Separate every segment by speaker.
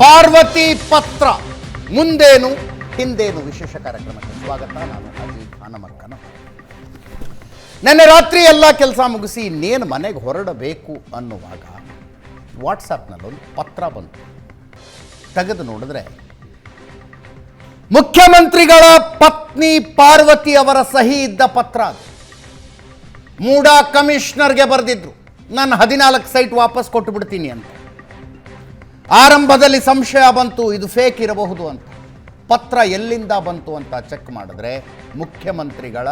Speaker 1: ಪಾರ್ವತಿ ಪತ್ರ. ಮುಂದೇನು, ಹಿಂದೇನು ವಿಶೇಷ ಕಾರ್ಯಕ್ರಮಕ್ಕೆ ಸ್ವಾಗತ. ನಾನು ಅಜೀತ್ ಹನಮಕ್ಕನ ನೆನ್ನೆ ರಾತ್ರಿ ಎಲ್ಲ ಕೆಲಸ ಮುಗಿಸಿ ಇನ್ನೇನು ಮನೆಗೆ ಹೊರಡಬೇಕು ಅನ್ನುವಾಗ ವಾಟ್ಸಪ್ನಲ್ಲೊಂದು ಪತ್ರ ಬಂತು. ತೆಗೆದು ನೋಡಿದ್ರೆ, ಮುಖ್ಯಮಂತ್ರಿಗಳ ಪತ್ನಿ ಪಾರ್ವತಿ ಅವರ ಸಹಿ ಇದ್ದ ಪತ್ರ ಅದು. ಮೂಡಾ ಕಮಿಷನರ್ಗೆ ಬರೆದಿದ್ರು. ನಾನು ಹದಿನಾಲ್ಕು ಸೈಟ್ ವಾಪಸ್ ಕೊಟ್ಟು ಬಿಡ್ತೀನಿ ಅಂತ. ಆರಂಭದಲ್ಲಿ ಸಂಶಯ ಬಂತು, ಇದು ಫೇಕ್ ಇರಬಹುದು ಅಂತ. ಪತ್ರ ಎಲ್ಲಿಂದ ಬಂತು ಅಂತ ಚೆಕ್ ಮಾಡಿದ್ರೆ ಮುಖ್ಯಮಂತ್ರಿಗಳ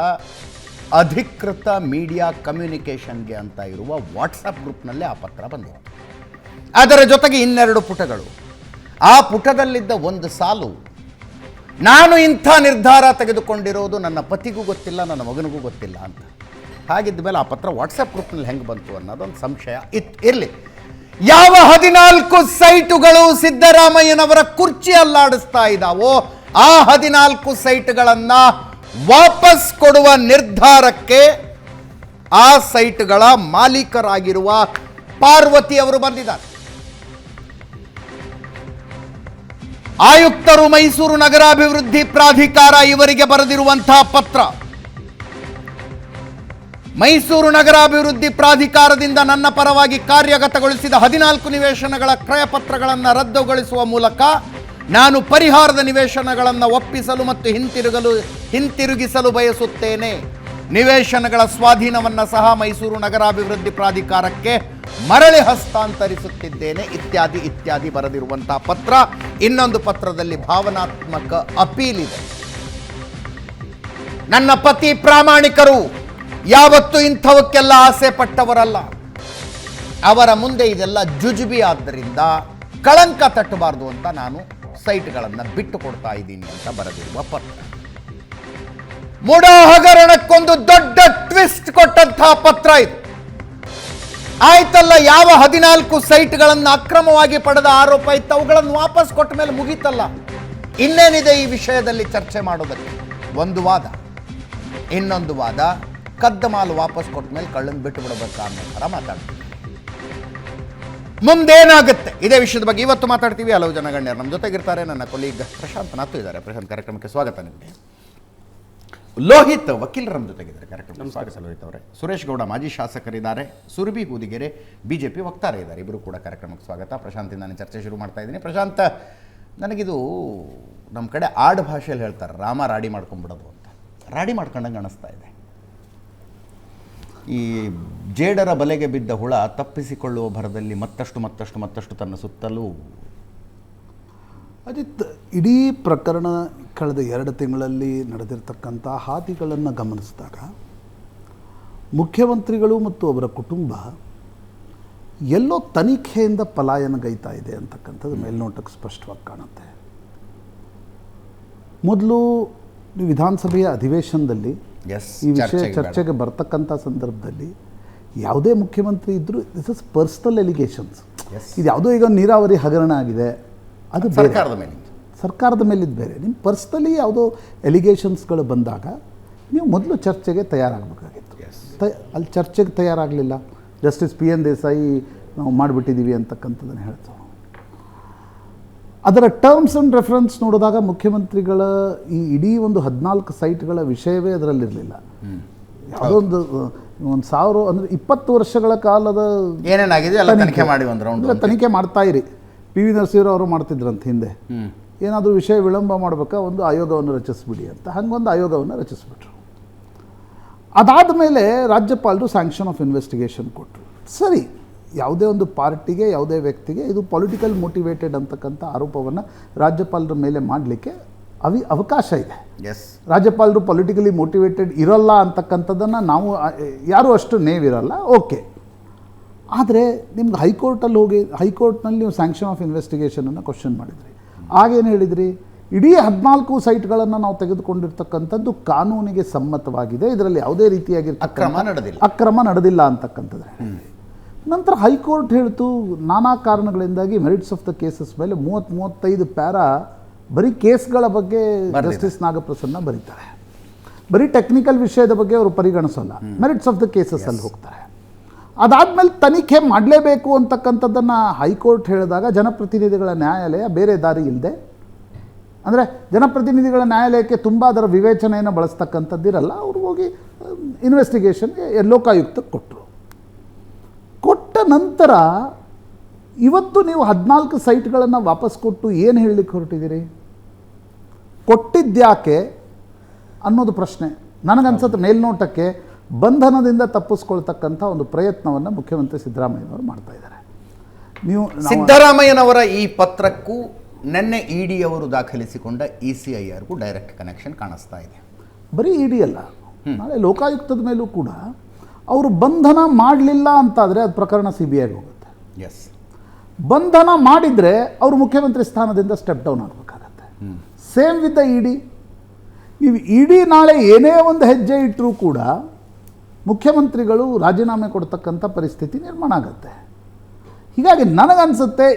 Speaker 1: ಅಧಿಕೃತ ಮೀಡಿಯಾ ಕಮ್ಯುನಿಕೇಷನ್ಗೆ ಅಂತ ಇರುವ ವಾಟ್ಸಪ್ ಗ್ರೂಪ್ನಲ್ಲೇ ಆ ಪತ್ರ ಬಂದಿದೆ ಅದರ ಜೊತೆಗೆ ಇನ್ನೆರಡು ಪುಟಗಳು. ಆ ಪುಟದಲ್ಲಿದ್ದ ಒಂದು ಸಾಲು, ನಾನು ಇಂಥ ನಿರ್ಧಾರ ತೆಗೆದುಕೊಂಡಿರೋದು ನನ್ನ ಪತಿಗೂ ಗೊತ್ತಿಲ್ಲ, ನನ್ನ ಮಗನಿಗೂ ಗೊತ್ತಿಲ್ಲ ಅಂತ. ಹಾಗಿದ್ದ ಮೇಲೆ ಆ ಪತ್ರ ವಾಟ್ಸಪ್ ಗ್ರೂಪ್ನಲ್ಲಿ ಹೆಂಗೆ ಬಂತು ಅನ್ನೋದೊಂದು ಸಂಶಯ ಇತ್ ಇರಲಿ. ಯಾವ ಹದಿನಾಲ್ಕು ಸೈಟುಗಳು ಸಿದ್ದರಾಮಯ್ಯನವರ ಕುರ್ಚಿ ಅಲ್ಲಾಡಿಸ್ತಾ ಇದ್ದಾವೋ ಆ ಹದಿನಾಲ್ಕು ಸೈಟ್ಗಳನ್ನು ವಾಪಸ್ ಕೊಡುವ ನಿರ್ಧಾರಕ್ಕೆ ಆ ಸೈಟ್ಗಳ ಮಾಲೀಕರಾಗಿರುವ ಪಾರ್ವತಿ ಅವರು ಬಂದಿದ್ದಾರೆ. ಆಯುಕ್ತರು ಮೈಸೂರು ನಗರಾಭಿವೃದ್ಧಿ ಪ್ರಾಧಿಕಾರ ಇವರಿಗೆ ಬರೆದಿರುವಂತಹ ಪತ್ರ. ಮೈಸೂರು ನಗರಾಭಿವೃದ್ಧಿ ಪ್ರಾಧಿಕಾರದಿಂದ ನನ್ನ ಪರವಾಗಿ ಕಾರ್ಯಗತಗೊಳಿಸಿದ ಹದಿನಾಲ್ಕು ನಿವೇಶನಗಳ ಕ್ರಯಪತ್ರಗಳನ್ನು ರದ್ದುಗೊಳಿಸುವ ಮೂಲಕ ನಾನು ಪರಿಹಾರದ ನಿವೇಶನಗಳನ್ನು ಒಪ್ಪಿಸಲು ಮತ್ತು ಹಿಂತಿರುಗಲು, ಹಿಂತಿರುಗಿಸಲು ಬಯಸುತ್ತೇನೆ. ನಿವೇಶನಗಳ ಸ್ವಾಧೀನವನ್ನು ಸಹ ಮೈಸೂರು ನಗರಾಭಿವೃದ್ಧಿ ಪ್ರಾಧಿಕಾರಕ್ಕೆ ಮರಳಿ ಹಸ್ತಾಂತರಿಸುತ್ತಿದ್ದೇನೆ. ಇತ್ಯಾದಿ ಇತ್ಯಾದಿ ಬರೆದಿರುವಂತಹ ಪತ್ರ ಇನ್ನೊಂದು ಪತ್ರದಲ್ಲಿ ಭಾವನಾತ್ಮಕ ಅಪೀಲ್ ಇದೆ. ನನ್ನ ಪತಿ ಪ್ರಾಮಾಣಿಕರು ಯಾವತ್ತೂ ಇಂಥವಕ್ಕೆಲ್ಲ ಆಸೆ ಪಟ್ಟವರಲ್ಲ. ಅವರ ಮುಂದೆ ಇದೆಲ್ಲ ಜುಜುಬಿ ಆದ್ದರಿಂದ ಕಳಂಕ ತಟ್ಟಬಾರ್ದು ಅಂತ ನಾನು ಸೈಟ್ಗಳನ್ನು ಬಿಟ್ಟು ಕೊಡ್ತಾ ಇದ್ದೀನಿ ಅಂತ ಬರೆದಿರುವ ಪತ್ರ. ಮುಡಾ ಹಗರಣಕ್ಕೊಂದು ದೊಡ್ಡ ಟ್ವಿಸ್ಟ್ ಕೊಟ್ಟಂತಹ ಪತ್ರ ಇದು. ಆಯ್ತಲ್ಲ, ಯಾವ ಹದಿನಾಲ್ಕು ಸೈಟ್ಗಳನ್ನು ಅಕ್ರಮವಾಗಿ ಪಡೆದ ಆರೋಪ ಇತ್ತು, ಅವುಗಳನ್ನು ವಾಪಸ್ ಕೊಟ್ಟ ಮೇಲೆ ಮುಗೀತಲ್ಲ. ಇನ್ನೇನಿದೆ ಈ ವಿಷಯದಲ್ಲಿ ಚರ್ಚೆ ಮಾಡೋದಕ್ಕೆ? ಒಂದು ವಾದ. ಇನ್ನೊಂದು ವಾದ ಕದ್ದ ಮಾಲು ವಾಪಸ್ ಕೊಟ್ಟ ಮೇಲೆ ಕಳ್ಳನ್ ಬಿಟ್ಟು ಬಿಡಬೇಕ ಅನ್ನೋ ಥರ ಮಾತಾಡ್ತೀವಿ ಮುಂದೇನಾಗುತ್ತೆ? ಇದೇ ವಿಷಯದ ಬಗ್ಗೆ ಇವತ್ತು ಮಾತಾಡ್ತೀವಿ. ಹಲವು ಜನ ಗಣ್ಯರು ನಮ್ಮ ಜೊತೆಗಿರ್ತಾರೆ. ನನ್ನ ಕೊಲೀಗ್ ಪ್ರಶಾಂತ್ ನಾತು ಇದ್ದಾರೆ. ಪ್ರಶಾಂತ್ ಕಾರ್ಯಕ್ರಮಕ್ಕೆ ಸ್ವಾಗತ ನಿಮಗೆ. ಲೋಹಿತ್ ವಕೀಲರ ನಮ್ಮ ಜೊತೆಗಿದ್ದಾರೆ. ಕಾರ್ಯಕ್ರಮ ಸ್ವಾಗತ ಲೋಹಿತ್ ಅವರೇ. ಸುರೇಶ್ ಗೌಡ ಮಾಜಿ ಶಾಸಕರಿದ್ದಾರೆ. ಸುರಭಿ ಹೂದಿಗೆರೆ ಬಿಜೆಪಿ ವಕ್ತಾರ ಇದ್ದಾರೆ. ಇಬ್ಬರು ಕೂಡ ಕಾರ್ಯಕ್ರಮಕ್ಕೆ ಸ್ವಾಗತ. ಪ್ರಶಾಂತಿಂದ ನಾನು ಚರ್ಚೆ ಶುರು ಮಾಡ್ತಾ ಇದ್ದೀನಿ. ಪ್ರಶಾಂತ್ ನನಗಿದು ನಮ್ಮ ಕಡೆ ಆಡು ಭಾಷೆಯಲ್ಲಿ ಹೇಳ್ತಾರೆ ರಾಮ ರಾಡಿ ಮಾಡ್ಕೊಂಡ್ಬಿಡೋದು ಅಂತ. ರಾಡಿ ಮಾಡ್ಕೊಂಡಂಗೆ ಅನಿಸ್ತಾ ಇದೆ. ಈ ಜೇಡರ ಬಲೆಗೆ ಬಿದ್ದ ಹುಳ ತಪ್ಪಿಸಿಕೊಳ್ಳುವ ಭರದಲ್ಲಿ ಮತ್ತಷ್ಟು ಮತ್ತಷ್ಟು ಮತ್ತಷ್ಟು ತನ್ನ ಸುತ್ತಲೂ
Speaker 2: ಅಜಿತ್ ಇಡೀ ಪ್ರಕರಣ ಕಳೆದ ಎರಡು ತಿಂಗಳಲ್ಲಿ ನಡೆದಿರ್ತಕ್ಕಂಥ ಹಾದಿಗಳನ್ನು ಗಮನಿಸಿದಾಗ ಮುಖ್ಯಮಂತ್ರಿಗಳು ಮತ್ತು ಅವರ ಕುಟುಂಬ ಎಲ್ಲೋ ತನಿಖೆಯಿಂದ ಪಲಾಯನಗೈತಾ ಇದೆ ಅಂತಕ್ಕಂಥದ್ದು ಮೇಲ್ನೋಟಕ್ಕೆ ಸ್ಪಷ್ಟವಾಗಿ ಕಾಣುತ್ತೆ. ಮೊದಲು ವಿಧಾನಸಭೆಯ ಅಧಿವೇಶನದಲ್ಲಿ ಈ ವಿಷಯ ಚರ್ಚೆಗೆ ಬರ್ತಕ್ಕಂಥ ಸಂದರ್ಭದಲ್ಲಿ ಯಾವುದೇ ಮುಖ್ಯಮಂತ್ರಿ ಇದ್ದರೂ ದಿಸ್ ಇಸ್ ಪರ್ಸ್ನಲ್ ಎಲಿಗೇಷನ್ಸ್. ಇದು ಯಾವುದೋ ಈಗ ನೀರಾವರಿ ಹಗರಣ ಆಗಿದೆ ಅದು
Speaker 1: ಸರ್ಕಾರದ ಮೇಲೆ
Speaker 2: ಸರ್ಕಾರದ ಮೇಲಿದ್ದು ಬೇರೆ. ನಿಮ್ಮ ಪರ್ಸ್ನಲಿ ಯಾವುದೋ ಎಲಿಗೇಷನ್ಸ್ಗಳು ಬಂದಾಗ ನೀವು ಮೊದಲು ಚರ್ಚೆಗೆ ತಯಾರಾಗಬೇಕಾಗಿತ್ತು.
Speaker 1: ಎಸ್
Speaker 2: ತ ಅಲ್ಲಿ ಚರ್ಚೆಗೆ ತಯಾರಾಗಲಿಲ್ಲ. ಜಸ್ಟಿಸ್ ಪಿ ಎನ್ ದೇಸಾಯಿ ನಾವು ಮಾಡಿಬಿಟ್ಟಿದ್ದೀವಿ ಅಂತಕ್ಕಂಥದ್ದನ್ನು ಹೇಳ್ತಾರೆ ಅದರ ಟರ್ಮ್ಸ್ ಆ್ಯಂಡ್ ರೆಫರೆನ್ಸ್ ನೋಡಿದಾಗ ಮುಖ್ಯಮಂತ್ರಿಗಳ ಈ ಇಡೀ ಒಂದು ಹದಿನಾಲ್ಕು ಸೈಟ್ಗಳ ವಿಷಯವೇ ಅದರಲ್ಲಿರಲಿಲ್ಲ. ಯಾವುದೋ ಒಂದು ಒಂದು ಸಾವಿರ ಅಂದರೆ ಇಪ್ಪತ್ತು ವರ್ಷಗಳ ಕಾಲದ
Speaker 1: ಏನೇನಾಗಿದೆ ಎಲ್ಲ ತನಿಖೆ. ಮಾಡಿ ಒಂದು ರೌಂಡ್
Speaker 2: ತನಿಖೆ ಮಾಡ್ತಾ ಇರಿ. ಪಿ ವಿ ನರಸಿಂಹರಾವ್ ಅವರು ಮಾಡ್ತಿದ್ರಂತ ಹಿಂದೆ. ಏನಾದರೂ ವಿಷಯ ವಿಳಂಬ ಮಾಡಬೇಕಾ ಒಂದು ಆಯೋಗವನ್ನು ರಚಿಸ್ಬಿಡಿ ಅಂತ. ಹಂಗೊಂದು ಆಯೋಗವನ್ನು ರಚಿಸ್ಬಿಟ್ರು. ಅದಾದ ಮೇಲೆ ರಾಜ್ಯಪಾಲರು ಸ್ಯಾಂಕ್ಷನ್ ಆಫ್ ಇನ್ವೆಸ್ಟಿಗೇಷನ್ ಕೊಟ್ಟರು ಸರಿ. ಯಾವುದೇ ಒಂದು ಪಾರ್ಟಿಗೆ ಯಾವುದೇ ವ್ಯಕ್ತಿಗೆ ಇದು ಪೊಲಿಟಿಕಲ್ ಮೋಟಿವೇಟೆಡ್ ಅಂತಕ್ಕಂಥ ಆರೋಪವನ್ನು ರಾಜ್ಯಪಾಲರ ಮೇಲೆ ಮಾಡಲಿಕ್ಕೆ ಅವಿ ಅವಕಾಶ ಇದೆ.
Speaker 1: ಎಸ್
Speaker 2: ರಾಜ್ಯಪಾಲರು ಪೊಲಿಟಿಕಲಿ ಮೋಟಿವೇಟೆಡ್ ಇರೋಲ್ಲ ಅಂತಕ್ಕಂಥದ್ದನ್ನು ನಾವು ಯಾರು ಅಷ್ಟು ನೇವಿರಲ್ಲ ಓಕೆ ಆದರೆ ನಿಮ್ಗೆ ಹೈಕೋರ್ಟಲ್ಲಿ ಹೋಗಿ ಹೈಕೋರ್ಟ್ನಲ್ಲಿ ನೀವು ಸ್ಯಾಂಕ್ಷನ್ ಆಫ್ ಇನ್ವೆಸ್ಟಿಗೇಷನನ್ನು ಕ್ವಶನ್ ಮಾಡಿದ್ರಿ. ಆಗೇನು ಹೇಳಿದ್ರಿ? ಇಡೀ ಹದಿನಾಲ್ಕು ಸೈಟ್ಗಳನ್ನು ನಾವು ತೆಗೆದುಕೊಂಡಿರ್ತಕ್ಕಂಥದ್ದು ಕಾನೂನಿಗೆ ಸಮ್ಮತವಾಗಿದೆ. ಇದರಲ್ಲಿ ಯಾವುದೇ ರೀತಿಯಾಗಿ
Speaker 1: ಅಕ್ರಮ ನಡೆದಿಲ್ಲ.
Speaker 2: ಅಕ್ರಮ ನಡೆದಿಲ್ಲ ಅಂತಕ್ಕಂಥದ್ದು ನಂತರ ಹೈಕೋರ್ಟ್ ಹೇಳ್ತು ನಾನಾ ಕಾರಣಗಳಿಂದಾಗಿ ಮೆರಿಟ್ಸ್ ಆಫ್ ದ ಕೇಸಸ್ ಮೇಲೆ ಮೂವತ್ತು ಮೂವತ್ತೈದು ಪ್ಯಾರ ಬರೀ ಕೇಸ್ಗಳ ಬಗ್ಗೆ. ಜಸ್ಟಿಸ್ ನಾಗಪ್ರಸನ್ನ ಬರೀತಾರೆ. ಬರೀ ಟೆಕ್ನಿಕಲ್ ವಿಷಯದ ಬಗ್ಗೆ ಅವರು ಪರಿಗಣಿಸೋಲ್ಲ. ಮೆರಿಟ್ಸ್ ಆಫ್ ದ ಕೇಸಸ್ ಅಲ್ಲಿ ಹೋಗ್ತಾರೆ. ಅದಾದಮೇಲೆ ತನಿಖೆ ಮಾಡಲೇಬೇಕು ಅಂತಕ್ಕಂಥದ್ದನ್ನ ಹೈಕೋರ್ಟ್ ಹೇಳಿದಾಗ ಜನಪ್ರತಿನಿಧಿಗಳ ನ್ಯಾಯಾಲಯ ಬೇರೆ ದಾರಿ ಇಲ್ಲದೆ ಅಂದರೆ ಜನಪ್ರತಿನಿಧಿಗಳ ನ್ಯಾಯಾಲಯಕ್ಕೆ ತುಂಬ ಅದರ ವಿವೇಚನೆಯನ್ನು ಬಳಸ್ತಕ್ಕಂಥದ್ದಿರಲ್ಲ ಅವ್ರು ಹೋಗಿ ಇನ್ವೆಸ್ಟಿಗೇಷನ್ಗೆ ಲೋಕಾಯುಕ್ತಕ್ಕೆ ಕೊಟ್ಟರು ಕೊಟ್ಟ ನಂತರ ಇವತ್ತು ನೀವು ಹದಿನಾಲ್ಕು ಸೈಟ್ಗಳನ್ನು ವಾಪಸ್ ಕೊಟ್ಟು ಏನು ಹೇಳಲಿಕ್ಕೆ ಹೊರಟಿದ್ದೀರಿ? ಕೊಟ್ಟಿದ್ಯಾಕೆ ಅನ್ನೋದು ಪ್ರಶ್ನೆ. ನನಗನ್ಸುತ್ತೆ ಮೇಲ್ನೋಟಕ್ಕೆ ಬಂಧನದಿಂದ ತಪ್ಪಿಸ್ಕೊಳ್ತಕ್ಕಂಥ ಒಂದು ಪ್ರಯತ್ನವನ್ನು ಮುಖ್ಯಮಂತ್ರಿ ಸಿದ್ದರಾಮಯ್ಯನವರು ಮಾಡ್ತಾ ಇದ್ದಾರೆ. ನೀವು
Speaker 1: ಸಿದ್ದರಾಮಯ್ಯನವರ ಈ ಪತ್ರಕ್ಕೂ ನಿನ್ನೆ ಇ ಅವರು ದಾಖಲಿಸಿಕೊಂಡ ಇ ಸಿ ಐ ಆರ್ಗೂ ಡೈರೆಕ್ಟ್ ಕನೆಕ್ಷನ್ ಕಾಣಿಸ್ತಾ ಇದೆ.
Speaker 2: ಬರೀ ಇಡಿ ಅಲ್ಲ. ನಾಳೆ ಲೋಕಾಯುಕ್ತದ ಮೇಲೂ ಕೂಡ ಅವರು ಬಂಧನ ಮಾಡಲಿಲ್ಲ ಅಂತಾದರೆ ಅದು ಪ್ರಕರಣ ಸಿ ಬಿ ಐಗೆ ಹೋಗುತ್ತೆ.
Speaker 1: ಎಸ್
Speaker 2: ಬಂಧನ ಮಾಡಿದರೆ ಅವರು ಮುಖ್ಯಮಂತ್ರಿ ಸ್ಥಾನದಿಂದ ಸ್ಟೆಪ್ ಡೌನ್ ಆಗಬೇಕಾಗತ್ತೆ. ಸೇಮ್ ವಿತ್ ದ ಇಡಿ ನೀವು ಇಡಿ ನಾಳೆ ಏನೇ ಒಂದು ಹೆಜ್ಜೆ ಇಟ್ಟರೂ ಕೂಡ ಮುಖ್ಯಮಂತ್ರಿಗಳು ರಾಜೀನಾಮೆ ಕೊಡ್ತಕ್ಕಂಥ ಪರಿಸ್ಥಿತಿ ನಿರ್ಮಾಣ ಆಗುತ್ತೆ. ಹೀಗಾಗಿ ನನಗನ್ಸುತ್ತೆ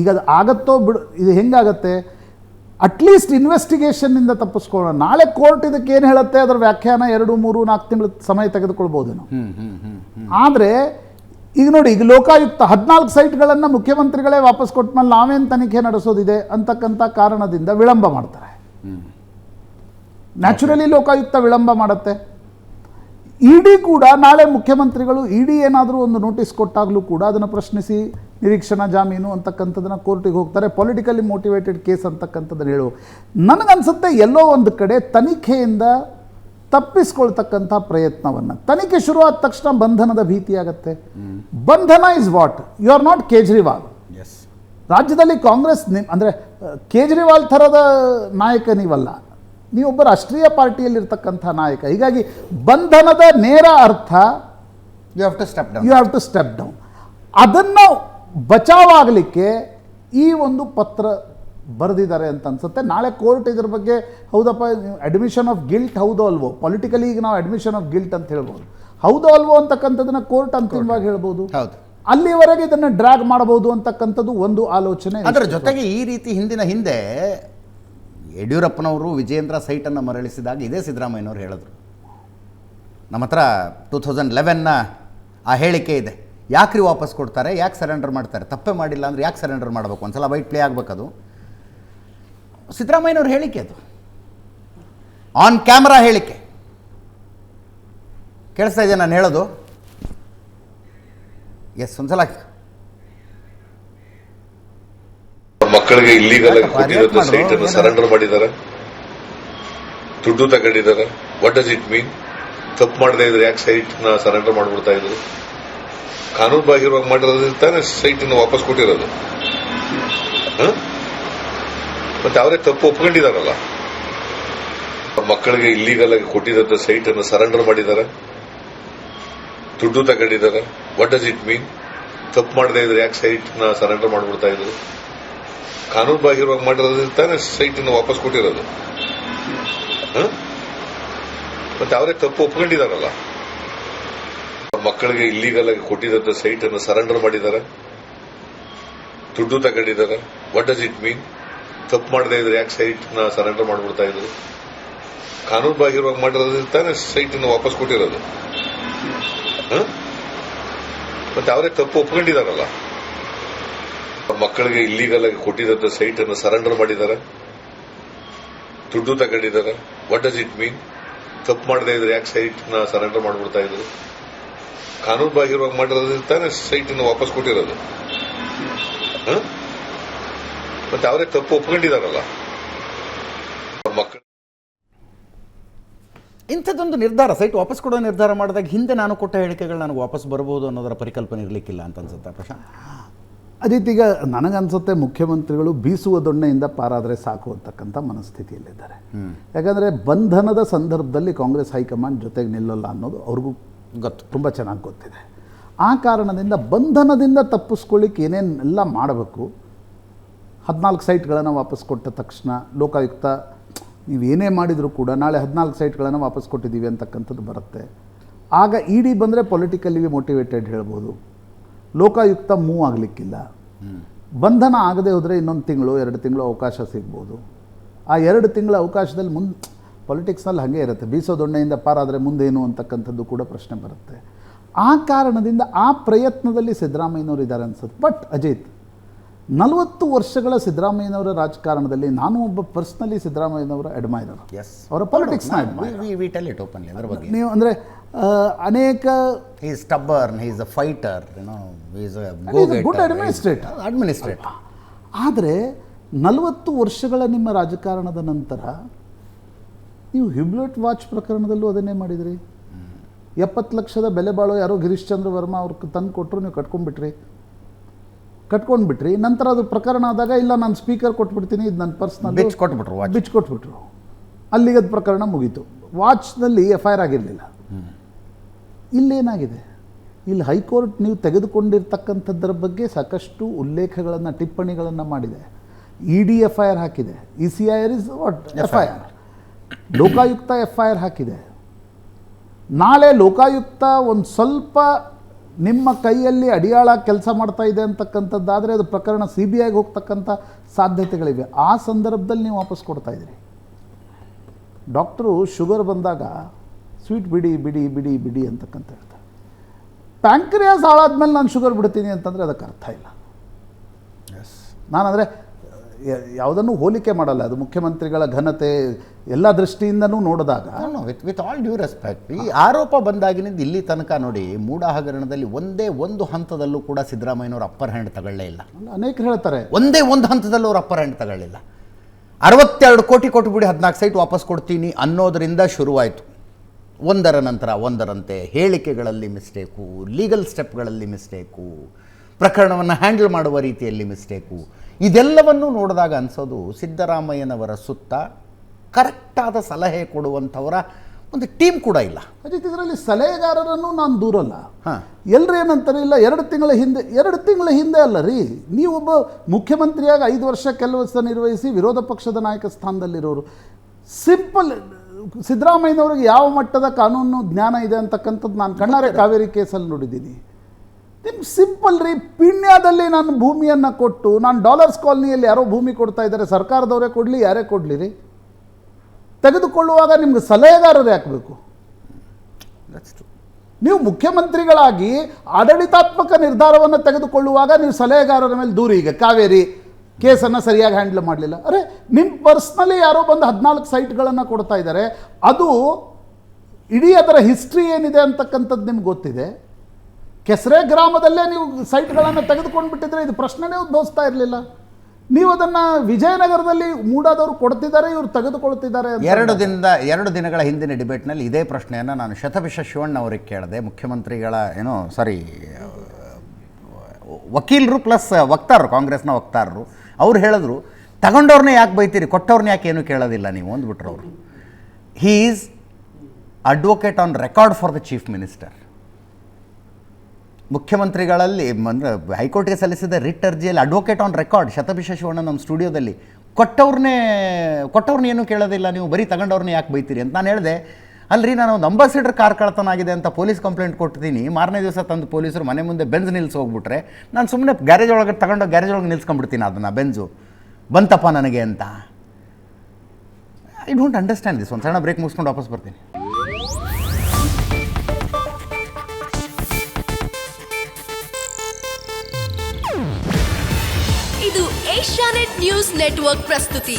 Speaker 2: ಈಗ ಅದು ಆಗತ್ತೋ ಬಿಡು ಇದು ಹೆಂಗಾಗತ್ತೆ? ಅಟ್ಲೀಸ್ಟ್ ಇನ್ವೆಸ್ಟಿಗೇಷನ್ನಿಂದ ತಪ್ಪಿಸ್ಕೊಳ್ಳೋಣ. ನಾಳೆ ಕೋರ್ಟ್ ಇದಕ್ಕೆ ಏನು ಹೇಳುತ್ತೆ? ಅದರ ವ್ಯಾಖ್ಯಾನ ಎರಡು ಮೂರು ನಾಲ್ಕು ತಿಂಗಳು ಸಮಯ ತೆಗೆದುಕೊಳ್ಬೋದೇನೋ ಆದರೆ ಈಗ ನೋಡಿ ಈಗ ಲೋಕಾಯುಕ್ತ ಹದಿನಾಲ್ಕು ಸೈಟ್ಗಳನ್ನು ಮುಖ್ಯಮಂತ್ರಿಗಳೇ ವಾಪಸ್ ಕೊಟ್ಟ ಮೇಲೆ ನಾವೇನು ತನಿಖೆ ನಡೆಸೋದಿದೆ ಅಂತಕ್ಕಂಥ ಕಾರಣದಿಂದ ವಿಳಂಬ ಮಾಡ್ತಾರೆ. ನ್ಯಾಚುರಲಿ ಲೋಕಾಯುಕ್ತ ವಿಳಂಬ ಮಾಡುತ್ತೆ. ಇಡಿ ಕೂಡ ನಾಳೆ ಮುಖ್ಯಮಂತ್ರಿಗಳು ಇಡಿ ಏನಾದರೂ ಒಂದು ನೋಟಿಸ್ ಕೊಟ್ಟಾಗಲೂ ಕೂಡ ಅದನ್ನು ಪ್ರಶ್ನಿಸಿ ನಿರೀಕ್ಷಣಾ ಜಾಮೀನು ಅಂತಕ್ಕಂಥದ್ದನ್ನು ಕೋರ್ಟಿಗೆ ಹೋಗ್ತಾರೆ. ಪೊಲಿಟಿಕಲಿ ಮೋಟಿವೇಟೆಡ್ ಕೇಸ್ ಅಂತಕ್ಕಂಥದ್ದನ್ನು ಹೇಳು. ನನಗನ್ಸುತ್ತೆ ಎಲ್ಲೋ ಒಂದು ಕಡೆ ತನಿಖೆಯಿಂದ ತಪ್ಪಿಸ್ಕೊಳ್ತಕ್ಕಂಥ ಪ್ರಯತ್ನವನ್ನು. ತನಿಖೆ ಶುರುವಾದ ತಕ್ಷಣ ಬಂಧನದ ಭೀತಿಯಾಗತ್ತೆ ಬಂಧನ is what you are not Kejriwal.
Speaker 1: Yes
Speaker 2: ರಾಜ್ಯದಲ್ಲಿ ಕಾಂಗ್ರೆಸ್ ನಿಮ್ ಅಂದರೆ ಕೇಜ್ರಿವಾಲ್ ಥರದ ನಾಯಕ ನೀವಲ್ಲ. ನೀವೊಬ್ಬ ರಾಷ್ಟ್ರೀಯ ಪಾರ್ಟಿಯಲ್ಲಿರ್ತಕ್ಕಂಥ ನಾಯಕ. ಹೀಗಾಗಿ ಬಂಧನದ ನೇರ ಅರ್ಥ
Speaker 1: you have to step down
Speaker 2: you have to step down ಅದನ್ನು ಬಚಾವಾಗಲಿಕ್ಕೆ ಈ ಒಂದು ಪತ್ರ ಬರೆದಿದ್ದಾರೆ ಅಂತ ಅನ್ಸುತ್ತೆ. ನಾಳೆ ಕೋರ್ಟ್ ಇದ್ರ ಬಗ್ಗೆ ಹೌದಪ್ಪ ಅಡ್ಮಿಷನ್ ಆಫ್ ಗಿಲ್ಟ್ ಹೌದೋ ಅಲ್ವೋ? ಪೊಲಿಟಿಕಲಿ ಈಗ ನಾವು ಅಡ್ಮಿಷನ್ ಆಫ್ ಗಿಲ್ಟ್ ಅಂತ ಹೇಳ್ಬೋದು. ಹೌದೋ ಅಲ್ವೋ ಅಂತಕ್ಕಂಥದ್ದನ್ನ ಕೋರ್ಟ್ ಅಂತಿಮವಾಗಿ ಹೇಳ್ಬೋದು?
Speaker 1: ಹೌದು.
Speaker 2: ಅಲ್ಲಿವರೆಗೆ ಇದನ್ನು ಡ್ರ್ಯಾಗ್ ಮಾಡಬಹುದು ಅಂತಕ್ಕಂಥದ್ದು ಒಂದು ಆಲೋಚನೆ
Speaker 1: ಅದರ ಜೊತೆಗೆ ಈ ರೀತಿ ಹಿಂದಿನ ಹಿಂದೆ ಯಡಿಯೂರಪ್ಪನವರು ವಿಜೇಂದ್ರ ಸೈಟನ್ನು ಮರಳಿಸಿದಾಗ ಇದೇ ಸಿದ್ದರಾಮಯ್ಯನವರು ಹೇಳಿದ್ರು. ನಮ್ಮ ಹತ್ರ ಟೂ ತೌಸಂಡ್ ಲೆವೆನ್ನ ಆ ಹೇಳಿಕೆ ಇದೆ. ಯಾಕ್ರಿ ವಾಪಸ್ ಕೊಡ್ತಾರೆ? ಯಾಕೆ ಸರೆಂಡರ್ ಮಾಡ್ತಾರೆ? ತಪ್ಪೇ ಮಾಡಿಲ್ಲ ಅಂದ್ರೆ ಯಾಕೆ ಸರೆಂಡರ್ ಮಾಡಬೇಕು? ಒಂದ್ಸಲ ವೈಟ್ ಪ್ಲೇ ಆಗಬೇಕದು. ಸಿದ್ದರಾಮಯ್ಯನವ್ರ ಹೇಳಿಕೆ ಅದು. ಆನ್ ಕ್ಯಾಮ್ರಾ ಹೇಳಿಕೆ. ಕೇಳಿಸ್ತಾ ಇದೆ ನಾನು ಹೇಳೋದು? ಎಸ್ ಒಂದ್ಸಲ
Speaker 3: ಮಕ್ಕಳಿಗೆ ಇಲ್ಲಿಗಲ್ ಆಗಿ
Speaker 1: ಯಾಕಪ್ಪ,
Speaker 3: ಸೈಟ್ ಅನ್ನು? ಸರೆಂಡರ್ ಮಾಡಿದ್ದಾರೆ. ದುಡ್ಡು ತಗೊಂಡಿದ್ದಾರೆ. ವಾಟ್ ಡಸ್ ಇಟ್ ಮೀನ್ ತಪ್ಪು ಮಾಡದೇ ಇದ್ರೆ ಯಾಕೆ ಸೈಟ್ನ ಸರೆಂಡರ್ ಮಾಡ್ಬಿಡ್ತಾ ಇದ್ರು? ಕಾನೂನು ಬಾಹಿರವಾಗಿ ಮಾಡಿರೋದ್ರಿಂದ ತಾನೇ ಸೈಟ್ ಅನ್ನು ವಾಪಸ್ ಕೊಟ್ಟಿರೋದು? ಮತ್ತೆ ಅವರೇ ತಪ್ಪು ಒಪ್ಕೊಂಡಿದಾರಲ್ಲ ಮಕ್ಕಳಿಗೆ ಇಲ್ಲಿಗಲ್ ಆಗಿ ಸೈಟ್ ಅನ್ನು ಸರೆಂಡರ್ ಮಾಡಿದ್ದಾರೆ. ದುಡ್ಡು ತಗೊಂಡಿದ್ದಾರೆ. ವಾಟ್ ಡಸ್ ಇಟ್ ಮೀನ್ ತಪ್ಪು ಮಾಡದೇ ಇದ್ರೆ ಯಾಕೆ ಸೈಟ್ನ ಸರೆಂಡರ್ ಮಾಡ್ಬಿಡ್ತಾ ಇದ್ರು? ಕಾನೂನು ಬಾಹಿರವಾಗಿ ಮಾಡಿರೋದ್ರಿಂದ ತಾನೇ ಸೈಟ್ ಅನ್ನು ವಾಪಸ್ ಕೊಟ್ಟಿರೋದು? ಮತ್ತೆ ಅವರೇ ತಪ್ಪು ಒಪ್ಕೊಂಡಿದಾರಲ್ಲ. ಮಕ್ಕಳಿಗೆ ಇಲ್ಲಿಗಲ್ ಆಗಿ ಸೈಟ್ ಅನ್ನು ಸರೆಂಡರ್ ಮಾಡಿದ್ದಾರೆ ದುಡ್ಡು ತಗೊಂಡಿದ್ದಾರೆ ವಾಟ್ ಡಸ್ ಇಟ್ ಮೀನ್ ತಪ್ಪು ಮಾಡದೇ ಇದ್ರೆ ಯಾಕೆ ಸೈಟ್ನ ಸರೆಂಡರ್ ಮಾಡಿಬಿಡ್ತಾ ಇದ್ರು? ಕಾನೂನು ಬಾಹಿರವಾಗಿ ಮಾಡಿರೋದ್ರಿಂದ ತಾನೇ ಸೈಟ್ ಅನ್ನು ವಾಪಸ್ ಕೊಟ್ಟಿರೋದು? ಮತ್ತೆ ಅವರೇ ತಪ್ಪು ಒಪ್ಕೊಂಡಿದಾರಲ್ಲ. ಮಕ್ಕಳಿಗೆ ಇಲ್ಲಿಗಲ್ ಆಗಿ ಕೊಟ್ಟಿರೋದು ಸೈಟ್ ಅನ್ನು ಸರೆಂಡರ್ ಮಾಡಿದ್ದಾರೆ. ದುಡ್ಡು ತಗೊಂಡಿದ್ದಾರೆ. ವಾಟ್ ಡಸ್ ಇಟ್ ಮೀನ್ ತಪ್ಪು ಮಾಡದೇ ಇದ್ರೆ ಯಾಕೆ ಸೈಟ್ನ ಸರೆಂಡರ್ ಮಾಡ್ಬಿಡ್ತಾ ಇದ್ರು? ಕಾನೂನು ಬಾಹಿರವಾಗಿ ಮಾಡಿರೋದ್ರಿಂದ ತಾನೇ ಸೈಟ್ ಅನ್ನು ವಾಪಸ್ ಕೊಟ್ಟಿರೋದು. ಮತ್ತೆ ಅವರೇ ತಪ್ಪು ಒಪ್ಕೊಂಡಿದಾರಲ್ಲ
Speaker 1: ಇಂಥದ್ದೊಂದು ನಿರ್ಧಾರ ಸೈಟ್ ವಾಪಸ್ ಕೊಡೋ ನಿರ್ಧಾರ ಮಾಡಿದಾಗ ಹಿಂದೆ ನಾನು ಕೊಟ್ಟ ಹೇಳಿಕೆಗಳು ನನಗೆ ವಾಪಸ್ ಬರಬಹುದು ಅನ್ನೋದರ ಪರಿಕಲ್ಪನೆ ಇರಲಿಕ್ಕಿಲ್ಲ ಅಂತ ಅನ್ಸುತ್ತೆ ಪ್ರಶಾಂತ್?
Speaker 2: ಅದಿತ್ತೀಗ ನನಗನ್ಸುತ್ತೆ ಮುಖ್ಯಮಂತ್ರಿಗಳು ಬೀಸುವ ದೊಣ್ಣೆಯಿಂದ ಪಾರಾದರೆ ಸಾಕು ಅಂತಕ್ಕಂಥ ಮನಸ್ಥಿತಿಯಲ್ಲಿದ್ದಾರೆ. ಯಾಕಂದರೆ ಬಂಧನದ ಸಂದರ್ಭದಲ್ಲಿ ಕಾಂಗ್ರೆಸ್ ಹೈಕಮಾಂಡ್ ಜೊತೆಗೆ ನಿಲ್ಲಲ್ಲ ಅನ್ನೋದು ಅವ್ರಿಗೂ
Speaker 1: ಗೊತ್ತು.
Speaker 2: ತುಂಬ ಚೆನ್ನಾಗಿ ಗೊತ್ತಿದೆ. ಆ ಕಾರಣದಿಂದ ಬಂಧನದಿಂದ ತಪ್ಪಿಸ್ಕೊಳ್ಳಿಕ್ಕೆ ಏನೇನೆಲ್ಲ ಮಾಡಬೇಕು ಹದಿನಾಲ್ಕು ಸೈಟ್ಗಳನ್ನು ವಾಪಸ್ ಕೊಟ್ಟ ತಕ್ಷಣ ಲೋಕಾಯುಕ್ತ ನೀವು ಏನೇ ಮಾಡಿದರೂ ಕೂಡ ನಾಳೆ ಹದಿನಾಲ್ಕು ಸೈಟ್ಗಳನ್ನು ವಾಪಸ್ ಕೊಟ್ಟಿದ್ದೀವಿ ಅಂತಕ್ಕಂಥದ್ದು ಬರುತ್ತೆ. ಆಗ ಇ ಡಿ ಬಂದರೆ ಪೊಲಿಟಿಕಲಿ ಮೋಟಿವೇಟೆಡ್ ಹೇಳ್ಬೋದು. ಲೋಕಾಯುಕ್ತ ಮೂವ್ ಆಗಲಿಕ್ಕಿಲ್ಲ. ಬಂಧನ ಆಗದೆ ಹೋದರೆ ಇನ್ನೊಂದು ತಿಂಗಳು ಎರಡು ತಿಂಗಳು ಅವಕಾಶ ಸಿಗ್ಬೋದು. ಆ ಎರಡು ತಿಂಗಳ ಅವಕಾಶದಲ್ಲಿ ಮುಂದೆ ಪೊಲಿಟಿಕ್ಸ್ನಲ್ಲಿ ಹಾಗೆ ಇರುತ್ತೆ. ಬೀಸೋ ದೊಣ್ಣೆಯಿಂದ ಪಾರಾದರೆ ಮುಂದೇನು ಅಂತಕ್ಕಂಥದ್ದು ಕೂಡ ಪ್ರಶ್ನೆ ಬರುತ್ತೆ. ಆ ಕಾರಣದಿಂದ ಆ ಪ್ರಯತ್ನದಲ್ಲಿ ಸಿದ್ದರಾಮಯ್ಯನವರು ಇದ್ದಾರೆ ಅನ್ಸುತ್ತೆ. ಬಟ್ ಅಜಿತ್ ನಲವತ್ತು ವರ್ಷಗಳ ಸಿದ್ದರಾಮಯ್ಯನವರ ರಾಜಕಾರಣದಲ್ಲಿ ನಾನು ಒಬ್ಬ ಪರ್ಸ್ನಲಿ ಸಿದ್ದರಾಮಯ್ಯನವರ ಅಡ್ಮೈರರ್
Speaker 1: ಎಸ್
Speaker 2: ಅವರ ಪಾಲಿಟಿಕ್ಸ್ನ ನೀವು ಅಂದರೆ ಅನೇಕ
Speaker 1: he is stubborn, he is a fighter you know, he
Speaker 2: is a good administrator.
Speaker 1: Administrator
Speaker 2: ಆದರೆ ನಲವತ್ತು ವರ್ಷಗಳ ನಿಮ್ಮ ರಾಜಕಾರಣದ ನಂತರ ನೀವು ಹ್ಯುಬ್ಲೆಟ್ ವಾಚ್ ಪ್ರಕರಣದಲ್ಲೂ ಅದನ್ನೇ ಮಾಡಿದ್ರಿ? ಎಪ್ಪತ್ತು ಲಕ್ಷದ ಬೆಲೆ ಬಾಳೋ ಯಾರೋ ಗಿರೀಶ್ ಚಂದ್ರ ವರ್ಮಾ ಅವ್ರಿಗೆ ತಂದು ಕೊಟ್ಟರು ನೀವು ಕಟ್ಕೊಂಡ್ಬಿಟ್ರಿ? ಕಟ್ಕೊಂಡ್ಬಿಟ್ರಿ ನಂತರ ಅದು ಪ್ರಕರಣ ಆದಾಗ ಇಲ್ಲ ನಾನು ಸ್ಪೀಕರ್ ಕೊಟ್ಬಿಡ್ತೀನಿ ಇದು ನನ್ನ ಪರ್ಸ್ನಲ್
Speaker 1: ಬಿಚ್ ಕೊಟ್ಬಿಟ್ರು ವಾಚ್
Speaker 2: ಕೊಟ್ಬಿಟ್ರು. ಅಲ್ಲಿಗೆ ಅದು ಪ್ರಕರಣ ಮುಗೀತು. ವಾಚ್ನಲ್ಲಿ ಎಫ್ ಐ ಆರ್ ಆಗಿರಲಿಲ್ಲ. ಇಲ್ಲೇನಾಗಿದೆ? ಇಲ್ಲಿ ಹೈಕೋರ್ಟ್ ನೀವು ತೆಗೆದುಕೊಂಡಿರ್ತಕ್ಕಂಥದ್ದರ ಬಗ್ಗೆ ಸಾಕಷ್ಟು ಉಲ್ಲೇಖಗಳನ್ನು ಟಿಪ್ಪಣಿಗಳನ್ನು ಮಾಡಿದೆ. E D F I R ಹಾಕಿದೆ. E C I R is what F I R Lokayukta F I R ಹಾಕಿದೆ. ನಾಳೆ ಲೋಕಾಯುಕ್ತ ಒಂದು ಸ್ವಲ್ಪ ನಿಮ್ಮ ಕೈಯಲ್ಲಿ ಅಡಿಯಾಳ ಕೆಲಸ ಮಾಡ್ತಾ ಇದೆ ಅಂತಕ್ಕಂಥದ್ದಾದರೆ ಅದು ಪ್ರಕರಣ ಸಿ ಬಿ ಐಗೆ ಹೋಗ್ತಕ್ಕಂಥ ಸಾಧ್ಯತೆಗಳಿವೆ. ಆ ಸಂದರ್ಭದಲ್ಲಿ ನೀವು ವಾಪಸ್ ಕೊಡ್ತಾ ಇದ್ದೀರಿ ಡಾಕ್ಟ್ರು ಶುಗರ್ ಬಂದಾಗ ಸ್ವೀಟ್ ಬಿಡಿ ಬಿಡಿ ಬಿಡಿ ಬಿಡಿ ಅಂತಕ್ಕಂಥ ಹೇಳ್ತಾರೆ ಪ್ಯಾಂಕ್ರಿಯಾಸ್ ಹಾಳಾದ್ಮೇಲೆ ನಾನು ಶುಗರ್ ಬಿಡ್ತೀನಿ ಅಂತಂದರೆ ಅದಕ್ಕೆ ಅರ್ಥ ಇಲ್ಲ.
Speaker 1: ಎಸ್
Speaker 2: ನಾನಂದರೆ ಯಾವುದನ್ನು ಹೋಲಿಕೆ ಮಾಡಲ್ಲ. ಅದು ಮುಖ್ಯಮಂತ್ರಿಗಳ ಘನತೆ ಎಲ್ಲ ದೃಷ್ಟಿಯಿಂದನೂ ನೋಡಿದಾಗ.
Speaker 1: With with all due respect ಈ ಆರೋಪ ಬಂದಾಗಿನಿಂದ ಇಲ್ಲಿ ತನಕ ನೋಡಿ ಮೂಡ ಹಗರಣದಲ್ಲಿ ಒಂದೇ ಒಂದು ಹಂತದಲ್ಲೂ ಕೂಡ ಸಿದ್ದರಾಮಯ್ಯನವರು ಅಪ್ಪರ್ ಹ್ಯಾಂಡ್ ತಗೊಳ್ಳೇ ಇಲ್ಲ.
Speaker 2: ಅನೇಕರು ಹೇಳ್ತಾರೆ.
Speaker 1: ಒಂದೇ ಒಂದು ಹಂತದಲ್ಲೂ ಅವ್ರು ಅಪ್ಪರ್ ಹ್ಯಾಂಡ್ ತಗೊಳ್ಳಿಲ್ಲ. ಅರವತ್ತೆರಡು ಕೋಟಿ ಕೊಟ್ಟುಬಿಡಿ ಹದಿನಾಲ್ಕು ಸೈಟ್ ವಾಪಸ್ ಕೊಡ್ತೀನಿ ಅನ್ನೋದರಿಂದ ಶುರುವಾಯಿತು. ಒಂದರ ನಂತರ ಒಂದರಂತೆ ಹೇಳಿಕೆಗಳಲ್ಲಿ ಮಿಸ್ಟೇಕು ಲೀಗಲ್ ಸ್ಟೆಪ್ಗಳಲ್ಲಿ ಮಿಸ್ಟೇಕು ಪ್ರಕರಣವನ್ನು ಹ್ಯಾಂಡಲ್ ಮಾಡುವ ರೀತಿಯಲ್ಲಿ ಮಿಸ್ಟೇಕು ಇದೆಲ್ಲವನ್ನು ನೋಡಿದಾಗ ಅನಿಸೋದು ಸಿದ್ದರಾಮಯ್ಯನವರ ಸುತ್ತ ಕರೆಕ್ಟಾದ ಸಲಹೆ ಕೊಡುವಂಥವರ ಒಂದು ಟೀಮ್ ಕೂಡ ಇಲ್ಲ.
Speaker 2: ಅಜಿತ್ ಇದರಲ್ಲಿ ಸಲಹೆಗಾರರನ್ನು ನಾನು ದೂರಲ್ಲ.
Speaker 1: ಹಾಂ.
Speaker 2: ಎಲ್ಲರೂ ಏನಂತಾರೆ ಇಲ್ಲ ಎರಡು ತಿಂಗಳ ಹಿಂದೆ ಎರಡು ತಿಂಗಳ ಹಿಂದೆ ಅಲ್ಲ ರೀ ನೀವೊಬ್ಬ ಮುಖ್ಯಮಂತ್ರಿಯಾಗಿ ಐದು ವರ್ಷ ಕೆಲಸ ನಿರ್ವಹಿಸಿ ವಿರೋಧ ಪಕ್ಷದ ನಾಯಕ ಸ್ಥಾನದಲ್ಲಿರೋರು. ಸಿಂಪಲ್ ಸಿದ್ದರಾಮಯ್ಯನವ್ರಿಗೆ ಯಾವ ಮಟ್ಟದ ಕಾನೂನು ಜ್ಞಾನ ಇದೆ ಅಂತಕ್ಕಂಥದ್ದು ನಾನು ಕಣ್ಣಾರೆ ಕಾವೇರಿ ಕೇಸಲ್ಲಿ ನೋಡಿದ್ದೀನಿ. ನಿಮ್ಗೆ ಸಿಂಪಲ್ ರೀ ಪಿಣ್ಯದಲ್ಲಿ ನಾನು ಭೂಮಿಯನ್ನು ಕೊಟ್ಟು ನಾನು ಡಾಲರ್ಸ್ ಕಾಲನಿಯಲ್ಲಿ ಯಾರೋ ಭೂಮಿ ಕೊಡ್ತಾ ಇದ್ದಾರೆ ಸರ್ಕಾರದವರೇ ಕೊಡಲಿ ಯಾರೇ ಕೊಡಲಿ ರೀ? ತೆಗೆದುಕೊಳ್ಳುವಾಗ ನಿಮ್ಗೆ ಸಲಹೆಗಾರರೇ ಹಾಕಬೇಕು
Speaker 1: ದಟ್ಸ್
Speaker 2: ನೀವು ಮುಖ್ಯಮಂತ್ರಿಗಳಾಗಿ ಆಡಳಿತಾತ್ಮಕ ನಿರ್ಧಾರವನ್ನು ತೆಗೆದುಕೊಳ್ಳುವಾಗ ನೀವು ಸಲಹೆಗಾರರ ಮೇಲೆ ದೂರಿ ಈಗ. ಕಾವೇರಿ ಕೇಸನ್ನು ಸರಿಯಾಗಿ ಹ್ಯಾಂಡಲ್ ಮಾಡಲಿಲ್ಲ. ಅರೆ ನಿಮ್ಮ ಪರ್ಸ್ನಲಿ ಯಾರೋ ಬಂದು ಹದಿನಾಲ್ಕು ಸೈಟ್ಗಳನ್ನು ಕೊಡ್ತಾ ಇದ್ದಾರೆ ಅದು ಇಡೀ ಅದರ ಹಿಸ್ಟ್ರಿ ಏನಿದೆ ಅಂತಕ್ಕಂಥದ್ದು ನಿಮ್ಗೆ ಗೊತ್ತಿದೆ. ಕೆಸರೆ ಗ್ರಾಮದಲ್ಲೇ ನೀವು ಸೈಟ್ಗಳನ್ನು ತೆಗೆದುಕೊಂಡು ಬಿಟ್ಟಿದ್ರೆ ಇದು ಪ್ರಶ್ನೆನೇ ಉದ್ಭವಿಸ್ತಾ ಇರಲಿಲ್ಲ. ನೀವು ಅದನ್ನು ವಿಜಯನಗರದಲ್ಲಿ ಮೂಡಾದವರು ಕೊಡ್ತಿದ್ದಾರೆ, ಇವರು ತೆಗೆದುಕೊಳ್ತಿದ್ದಾರೆ
Speaker 1: ಎರಡು ದಿನದ, ಎರಡು ದಿನಗಳ ಹಿಂದಿನ ಡಿಬೇಟ್ನಲ್ಲಿ ಇದೇ ಪ್ರಶ್ನೆಯನ್ನು ನಾನು ಶತಭಿಷ ಶಿವಣ್ಣ ಅವರಿಗೆ ಕೇಳಿದೆ. ಮುಖ್ಯಮಂತ್ರಿಗಳ, ಏನೋ ಸಾರಿ ವಕೀಲರು ಪ್ಲಸ್ ವಕ್ತಾರರು, ಕಾಂಗ್ರೆಸ್ನ ವಕ್ತಾರರು. ಅವ್ರು ಹೇಳಿದ್ರು, ತಗೊಂಡವ್ರನ್ನೇ ಯಾಕೆ ಬೈತೀರಿ? ಕೊಟ್ಟವ್ರನ್ನ ಯಾಕೆ ಏನು ಕೇಳೋದಿಲ್ಲ ನೀವು? ಅಂದ್ಬಿಟ್ರು ಅವರು. He is advocate on record for the chief minister ಮುಖ್ಯಮಂತ್ರಿಗಳಲ್ಲಿ, ಅಂದರೆ ಹೈಕೋರ್ಟ್ಗೆ ಸಲ್ಲಿಸಿದ ರಿಟ್ ಅರ್ಜಿಯಲ್ಲಿ advocate on record Shatabhisha Shivanna ನಮ್ಮ ಸ್ಟುಡಿಯೋದಲ್ಲಿ, ಕೊಟ್ಟವ್ರನ್ನೇ, ಕೊಟ್ಟವ್ರನ್ನ ಏನು ಕೇಳೋದಿಲ್ಲ, ನೀವು ಬರೀ ತಗೊಂಡವ್ರನ್ನ ಯಾಕೆ ಬೈತೀರಿ? ಅಂತ ನಾನು ಹೇಳಿದೆ ಅಲ್ರಿ, ನಾನು ಒಂದು ಅಂಬಾಸಿಡರ್ ಕಾರ್ ಕಳ್ತನ ಆಗಿದೆ ಅಂತ ಪೊಲೀಸ್ ಕಂಪ್ಲೇಂಟ್ ಕೊಟ್ಟಿದ್ದೀನಿ. ಮಾರನೇ ದಿವಸ ತಂದು ಪೊಲೀಸರು ಮನೆ ಮುಂದೆ ಬೆಂಜ್ ನಿಲ್ಸಿ ಹೋಗ್ಬಿಟ್ರೆ ನಾನು ಸುಮ್ಮನೆ ಗ್ಯಾರೇಜ್ ಒಳಗೆ ತಗೊಂಡು ಗ್ಯಾರೇಜ್ ಒಳಗೆ ನಿಲ್ಸ್ಕೊಂಡ್ಬಿಡ್ತೀನಿ ಅದನ್ನು, ಬೆಂಜು. ಬಂತಪ್ಪ ನನಗೆ ಅಂತ. ಐ ಡೋಂಟ್ ಅಂಡರ್ಸ್ಟ್ಯಾಂಡ್ ದಿಸ್ ಒಂದು ಸಣ್ಣ ಬ್ರೇಕ್ ಮುಗಿಸ್ಕೊಂಡು ವಾಪಸ್ ಬರ್ತೀನಿ.
Speaker 4: ಇದು ಏಷ್ಯಾನೆಟ್ ನ್ಯೂಸ್ ನೆಟ್ವರ್ಕ್ ಪ್ರಸ್ತುತಿ.